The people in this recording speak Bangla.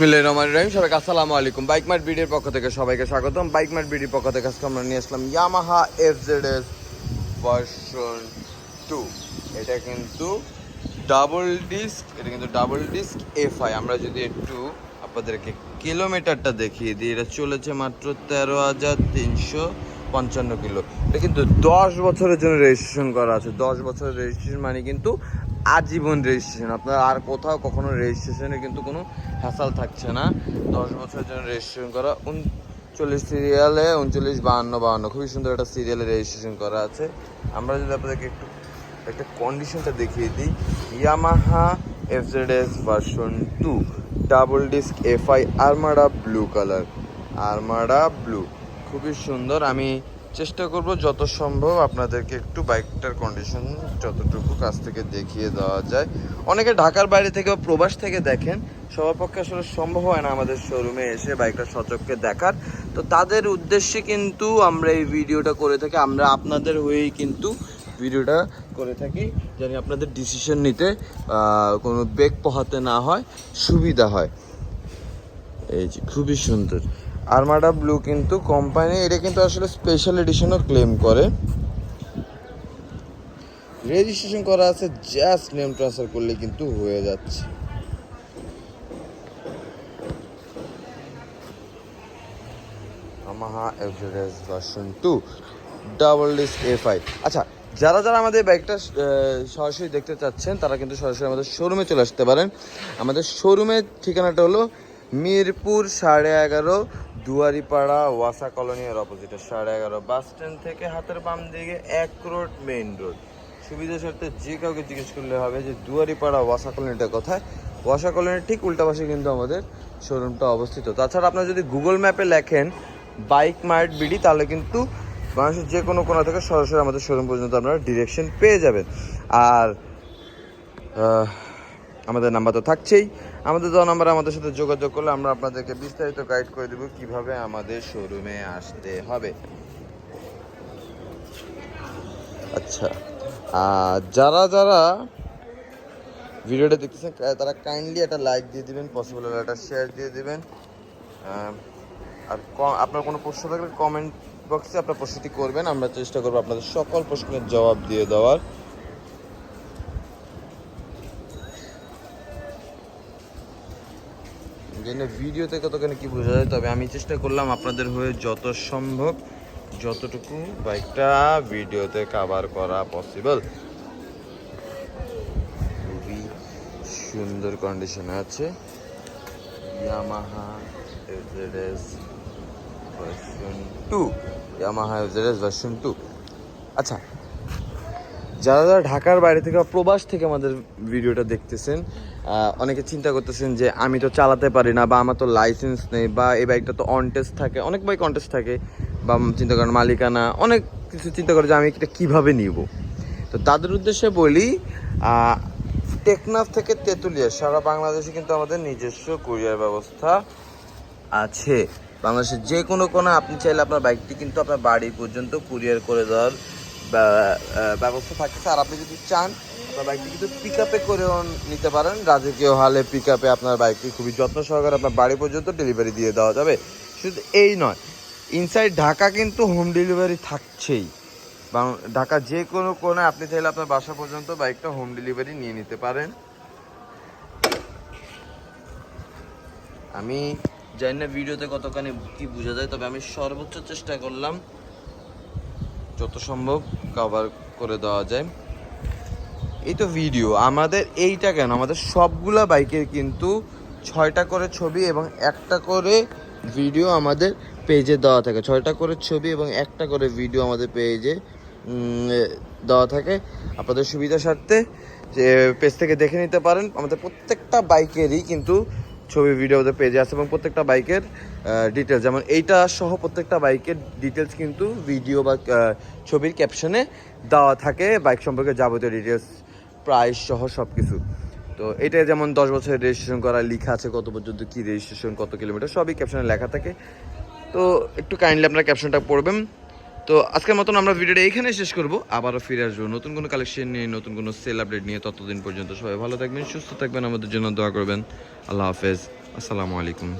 বিসমিল্লাহির রহমানির রহিম। সবাইকে আসসালামু আলাইকুম। বাইক মার্ট বিডির পক্ষ থেকে সবাইকে স্বাগতম। বাইক মার্ট বিডির পক্ষ থেকে আজকে আমরা নিয়ে আসলাম Yamaha F Z S version two এটা কিন্তু ডাবল ডিস্ক এটা কিন্তু ডাবল ডিস্ক এফ আই আমরা যদি একটু আপনাদেরকে কিলোমিটারটা দেখিয়ে দিই, এটা চলেছে মাত্র তেরো হাজার তিনশো পঞ্চান্ন কিলো। এটা কিন্তু দশ বছরের জন্য রেজিস্ট্রেশন করা আছে। দশ বছরের রেজিস্ট্রেশন মানে কিন্তু আজীবন রেজিস্ট্রেশন আপনার আর কোথাও কখনো রেজিস্ট্রেশনে কিন্তু কোনো হ্যাসাল থাকছে না। দশ বছরের জন্য রেজিস্ট্রেশন করা, উনচল্লিশ সিরিয়ালে উনচল্লিশ বাহান্ন বাহান্ন। খুবই সুন্দর একটা সিরিয়ালে রেজিস্ট্রেশন করা আছে। আমরা যদি আপনাদেরকে একটু, একটা কন্ডিশনটা দেখিয়ে দিই। Yamaha F Z S version two double disc F I Armada blue colour Armada blue খুবই সুন্দর। আমি চেষ্টা করব যত সম্ভব আপনাদেরকে একটু বাইকটার কন্ডিশন যতটুকু কাছ থেকে দেখিয়ে দেওয়া যায়। অনেকে ঢাকার বাইরে থেকে প্রবাস থেকে দেখেন, সবার পক্ষে আসলে সম্ভব হয় না আমাদের শোরুমে এসে বাইকটা সচক্ষে দেখার। তো তাদের উদ্দেশ্যে কিন্তু আমরা এই ভিডিওটা করে থাকি, আমরা আপনাদের হয়েই কিন্তু ভিডিওটা করে থাকি জানি আপনাদের ডিসিশন নিতে কোনো বেগ পোহাতে না হয়, সুবিধা হয়। এই যে, খুবই সুন্দর। আরমাডা ব্লু কিন্তু কোম্পানি এটা কিন্তু আসলে স্পেশাল এডিশনও ক্লেম করে। রেজিস্ট্রেশন করা আছে জাস্ট নেম ট্রান্সফার করলে কিন্তু হয়ে যাচ্ছে। Yamaha average version two double disc F I আচ্ছা যারা যারা আমাদের বাইকটা সরাসরি দেখতে চাচ্ছেন, তারা কিন্তু সরাসরি আমাদের শোরুমে চলে আসতে পারেন। আমাদের শোরুমের ঠিকানাটা হলো মিরপুর সাড়ে এগারো দুয়ারিপাড়া ওয়াসা কলোনি এর অপোজিটে সাড়ে এগারো বাস স্ট্যান্ড থেকে হাতের বাম দিকে এক রোড মেইন রোড সুবিধা স্বার্থে যে কাউকে জিজ্ঞেস করলে হবে যে দুয়ারিপাড়া ওয়াসা কলোনিটা কোথায়? ওয়াসা কলোনির ঠিক উল্টা পাশে কিন্তু আমাদের শোরুমটা অবস্থিত। তাছাড়া আপনারা যদি গুগল ম্যাপে লেখেন বাইক মার্ট বিডি তাহলে কিন্তু মানুষের যে কোনো কোনা থেকে সরাসরি আমাদের শোরুম পর্যন্ত আপনারা ডিরেকশন পেয়ে যাবেন। আর আমাদের নাম্বার তো থাকছেই। আমাদের দেওয়া নাম্বারে আমাদের সাথে যোগাযোগ করলে আমরা আপনাদেরকে বিস্তারিত গাইড করে দেবো কীভাবে আমাদের শোরুমে আসতে হবে। আচ্ছা যারা যারা ভিডিওটা দেখতেছেন তারা কাইন্ডলি একটা লাইক দিয়ে দিবেন পসিবল হলে একটা শেয়ার দিয়ে দিবেন। আর আপনার কোনো প্রশ্ন থাকলে কমেন্ট বক্সে আপনার প্রশ্নটি করবেন, আমরা চেষ্টা করব আপনাদের সকল প্রশ্নের জবাব দিয়ে দেওয়ার। জন্য ভিডিওতে কতখানি কি বোঝা যায়, তবে আমি চেষ্টা করলাম আপনাদের হয়ে যত সম্ভব যতটুকু বাইকটা ভিডিওতে কাভার করা পসিবল খুবই সুন্দর কন্ডিশনে আছে। Yamaha FZS version two Yamaha FZS version two আচ্ছা যারা যারা ঢাকার বাইরে থেকে প্রবাস থেকে আমাদের ভিডিওটা দেখতেছেন অনেকে চিন্তা করতেছেন যে আমি তো চালাতে পারি না বা আমার তো লাইসেন্স নেই বা এই বাইকটা তো অন টেস্ট থাকে। অনেক বাইক অন টেস্ট থাকে বা চিন্তা করেন মালিকানা, অনেক কিছু চিন্তা করে যে আমি এটা কীভাবে নিব। তো তাদের উদ্দেশ্যে বলি টেকনাফ থেকে তেঁতুলিয়া, সারা বাংলাদেশে কিন্তু আমাদের নিজস্ব কুরিয়ার ব্যবস্থা আছে। বাংলাদেশের যে কোনো কোনো আপনি চাইলে আপনার বাইকটি কিন্তু আপনার বাড়ি পর্যন্ত কুরিয়ার করে দেওয়ার ব্যবস্থা থাকছে আর আপনি যদি চান, আপনার বাইকটি কিন্তু পিক আপে করেও নিতে পারেন। রাজকীয় হালে পিক আপে আপনার বাইকটি খুবই যত্ন সহকারে আপনার বাড়ি পর্যন্ত ডেলিভারি দিয়ে দেওয়া যাবে। শুধু এই নয় ইনসাইড ঢাকা কিন্তু হোম ডেলিভারি থাকছেই। ঢাকা যে কোনো কোণে আপনি চাইলে আপনার বাসা পর্যন্ত বাইকটা হোম ডেলিভারি নিয়ে নিতে পারেন। আমি জানি না ভিডিওতে কতখানি কি বোঝা যায়, তবে আমি সর্বোচ্চ চেষ্টা করলাম যত সম্ভব কভার করে দেওয়া যায়। এই তো ভিডিও আমাদের এইটা কেন? আমাদের সবগুলা বাইকের কিন্তু ছয়টা করে ছবি এবং একটা করে ভিডিও আমাদের পেজে দেওয়া থাকে। ছয়টা করে ছবি এবং একটা করে ভিডিও আমাদের পেজে দেওয়া থাকে। আপনাদের সুবিধার স্বার্থে যে পেজ থেকে দেখে নিতে পারেন। আমাদের প্রত্যেকটা বাইকেরই কিন্তু ছবি ভিডিও আমাদের পেজে আছে এবং প্রত্যেকটা বাইকের ডিটেলস যেমন এইটা সহ প্রত্যেকটা বাইকের ডিটেলস কিন্তু ভিডিও বা ছবির ক্যাপশনে দেওয়া থাকে বাইক সম্পর্কে যাবতীয় ডিটেলস প্রাইস সহ সব কিছু তো এটা যেমন দশ বছরের রেজিস্ট্রেশন করা লেখা আছে, কত পর্যন্ত কী রেজিস্ট্রেশন কত কিলোমিটার সবই ক্যাপশনে লেখা থাকে। তো একটু কাইন্ডলি আপনারা ক্যাপশনটা পড়বেন। তো আজকের মতন আমরা ভিডিওটা এইখানে শেষ করব। আবারও ফিরে আসব নতুন কোনো কালেকশন নিয়ে, নতুন কোনো সেল আপডেট নিয়ে। ততদিন পর্যন্ত সবাই ভালো থাকবেন, সুস্থ থাকবেন, আমাদের জন্য দোয়া করবেন। আল্লাহ হাফেজ। আসসালামু আলাইকুম।